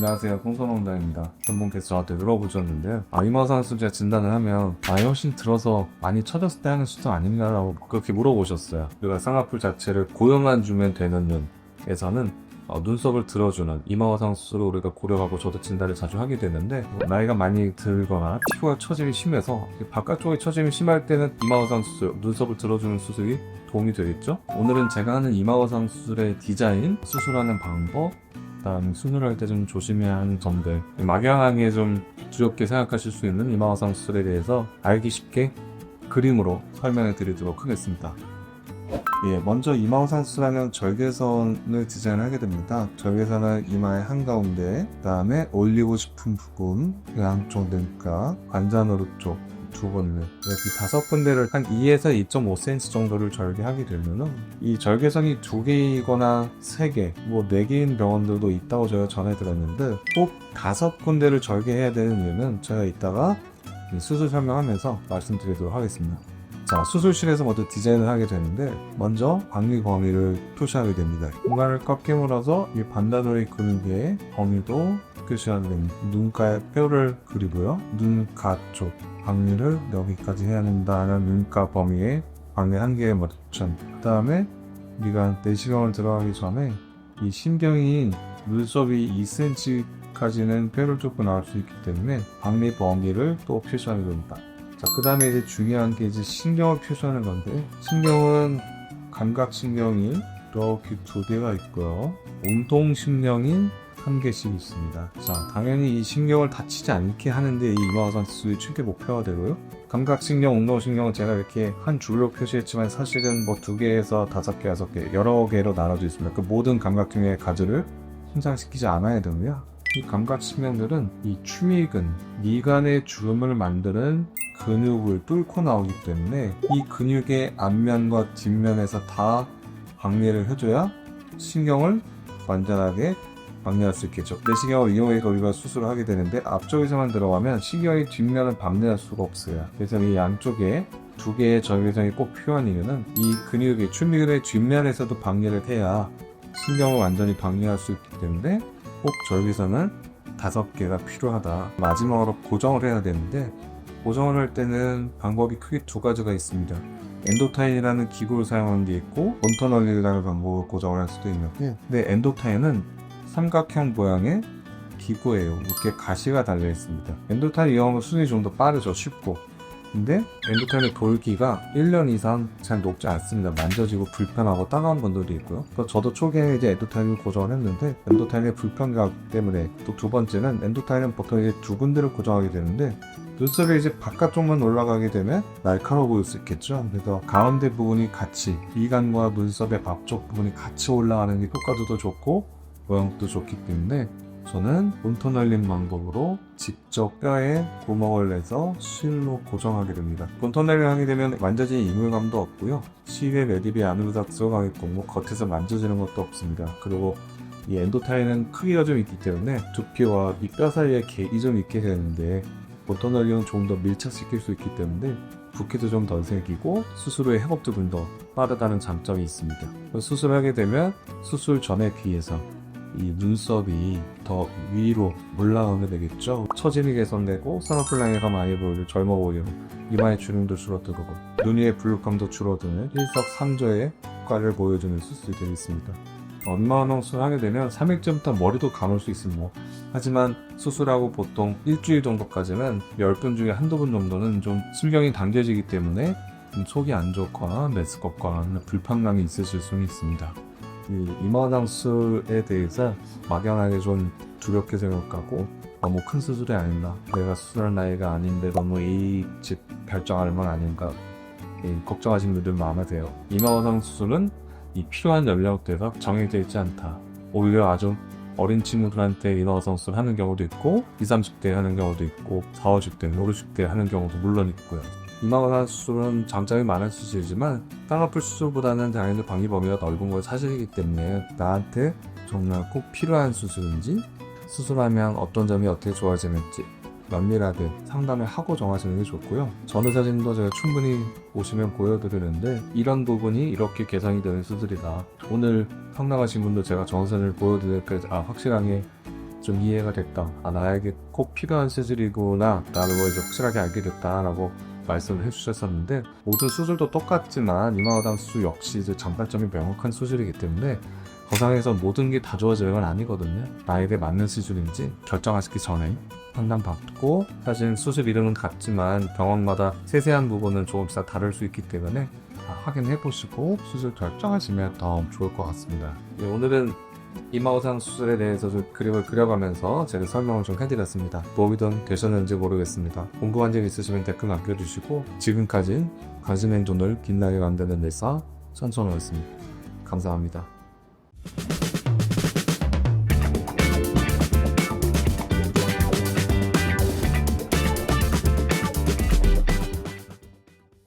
안녕하세요. 홍선홍다입니다. 전문께서 저한테 물어보셨는데요. 아, 이마상 수제 진단을 하면 아, 훨씬 들어서 많이 처졌을 때 하는 수술 아닌가라고 그렇게 물어보셨어요. 우리가 쌍꺼풀 자체를 고용만 주면 되는 눈에서는 어, 눈썹을 들어주는 이마화상 수술을 우리가 고려하고 저도 진단을 자주 하게 되는데 나이가 많이 들거나 피부가 처짐이 심해서 바깥쪽에 처짐이 심할 때는 이마화상 수술, 눈썹을 들어주는 수술이 도움이 되겠죠? 오늘은 제가 하는 이마화상 수술의 디자인, 수술하는 방법, 그다음 수술할 때 좀 조심해야 하는 점들 막연하게 좀 두렵게 생각하실 수 있는 이마화상 수술에 대해서 알기 쉽게 그림으로 설명해 드리도록 하겠습니다. 예, 먼저 이마화상 수술하면 절개선을 디자인하게 됩니다. 절개선은 이마의 한가운데, 그 다음에 올리고 싶은 부분, 그 양쪽 눈가, 관자노루 쪽, 두 군데 이렇게 다섯 군데를 한 2에서 2.5cm 정도를 절개하게 되면은 이 절개선이 두 개이거나 세 개, 뭐 네 개인 병원들도 있다고 제가 전해드렸는데 꼭 다섯 군데를 절개해야 되는 이유는 제가 이따가 이 수술 설명하면서 말씀드리도록 하겠습니다. 자, 수술실에서 먼저 디자인을 하게 되는데 먼저 광리 범위를 표시하게 됩니다. 공간을 물어서 이 반다도리 근육의 범위도 됩니다. 눈가에 뼈를 그리고요. 눈가 쪽 광리를 여기까지 해야 된다는 눈가 범위에 광리 한 개에 맞춘 그 다음에 우리가 내시경을 들어가기 전에 이 신경인 눈썹이 2cm까지는 뼈를 뚫고 나올 수 있기 때문에 광리 범위를 또 표시하게 됩니다. 자, 그 다음에 이제 중요한 게 이제 신경을 표시하는 건데, 신경은 감각신경이 이렇게 두 개가 있고요. 운동신경이 한 개씩 있습니다. 자, 당연히 이 신경을 다치지 않게 하는데 이 수술이 최대 목표가 되고요. 감각신경, 운동신경은 제가 이렇게 한 줄로 표시했지만 사실은 뭐 두 개에서 다섯 개, 여섯 개, 여러 개로 나눠져 있습니다. 그 모든 감각신경의 가지를 손상시키지 않아야 되고요. 이 감각신경들은 이 추미근, 미간의 주름을 만드는 근육을 뚫고 나오기 때문에 이 근육의 앞면과 뒷면에서 다 박리를 해줘야 신경을 완전하게 박리할 수 있겠죠. 내시경을 이용해서 우리가 수술을 하게 되는데 앞쪽에서만 들어가면 신경의 뒷면을 박리할 수가 없어요. 그래서 이 양쪽에 두 개의 절개선이 꼭 필요한 이유는 이 근육의 추미근의 뒷면에서도 박리를 해야 신경을 완전히 박리할 수 있기 때문에 꼭 절개선은 다섯 개가 필요하다. 마지막으로 고정을 해야 되는데 고정을 할 때는 방법이 크게 두 가지가 있습니다. 엔도타인이라는 기구를 사용하는 게 있고 본터널리라는 방법으로 고정을 할 수도 있는데 근데 엔도타인은 삼각형 모양의 기구예요. 이렇게 가시가 달려 있습니다. 엔도타인 이용하면 수준이 좀 더 빠르죠. 쉽고. 근데 엔도타인의 돌기가 1년 이상 잘 녹지 않습니다. 만져지고 불편하고 따가운 분들이 있고요. 그래서 저도 초기에 이제 엔도타인을 고정을 했는데 엔도타인의 불편감 때문에 또 두 번째는 엔도타인은 보통 이제 두 군데를 고정하게 되는데 눈썹이 이제 바깥쪽만 올라가게 되면 날카로워 보일 수 있겠죠. 그래서 가운데 부분이 같이 미간과 눈썹의 앞쪽 부분이 같이 올라가는 게 효과도 더 좋고 모양도 좋기 때문에 저는 본터널링 방법으로 직접 뼈에 구멍을 내서 실로 고정하게 됩니다. 본터널링 하게 되면 만져지는 이물감도 없고요. 시계 매듭이 안으로 다 들어가겠고 뭐 겉에서 만져지는 것도 없습니다. 그리고 이 엔도타인은 크기가 좀 있기 때문에 두피와 이 뼈 사이에 갭이 좀 있게 되는데 본터널링은 좀더 밀착시킬 수 있기 때문에 붓기도 좀 덜 생기고 수술 후의 회복 도 좀 더 빠르다는 장점이 있습니다. 수술하게 되면 수술 전에 비해서 이 눈썹이 더 위로 올라오게 되겠죠. 처짐이 개선되고 쌍꺼풀량이가 많이 보이고 젊어 보이고 이마의 주름도 줄어들고 눈 위의 불룩함도 줄어드는 일석삼조의 효과를 보여주는 수술이 되겠습니다. 엄마왕 수술하게 되면 3일째부터 머리도 감을 수 있습니다. 뭐. 하지만 수술하고 보통 일주일 정도까지는 10분 중에 한두 분 정도는 좀 신경이 당겨지기 때문에 좀 속이 안 좋거나 메스껍거나 불편감이 있으실 수는 있습니다. 이 이마당 수술에 대해서 막연하게 좀 두렵게 생각하고 너무 큰 수술이 아닌가. 내가 수술할 나이가 아닌데 너무 일찍 결정할 만 아닌가. 예, 걱정하시는 분들 많으세요. 이마화상 수술은 이 필요한 연령대가 정해져 있지 않다. 오히려 아주 어린 친구들한테 이마화상 수술 하는 경우도 있고 20, 30대 하는 경우도 있고 40, 50대, 50대 하는 경우도 물론 있고요 이마화상 수술은 장점이 많은 수술이지만 쌍꺼풀 수술보다는 당연히 방위 범위가 넓은 걸 사실이기 때문에 나한테 정말 꼭 필요한 수술인지 수술하면 어떤 점이 어떻게 좋아지는지 면밀하게 상담을 하고 정하시는 게 좋고요. 전후 사진도 제가 충분히 보시면 보여드리는데 이런 부분이 이렇게 개선이 되는 수술이다. 오늘 상담하신 분도 제가 사진을 보여드릴까 아 확실하게 좀 이해가 됐다. 아, 나에게 꼭 필요한 수술이구나. 라는 걸 이제 확실하게 알게 됐다라고 말씀을 해주셨었는데 모든 수술도 똑같지만 이마어당 수술 역시 이제 장단점이 명확한 수술이기 때문에 거상에서 모든 게 다 좋아지는 건 아니거든요. 나에게 맞는 수술인지 결정하시기 전에 상담받고 사실 수술 이름은 같지만 병원마다 세세한 부분은 조금씩 다 다를 수 있기 때문에 다 확인해 보시고 수술 결정하시면 더 좋을 것 같습니다. 네, 오늘은 이마우상 수술에 대해서 좀 그림을 그려가면서 제가 설명을 좀 해드렸습니다. 도움이 좀 되셨는지 모르겠습니다. 궁금한 점 있으시면 댓글 남겨주시고 지금까지 관심 행동을 빛나게 만드는 데서 천천호였습니다. 감사합니다.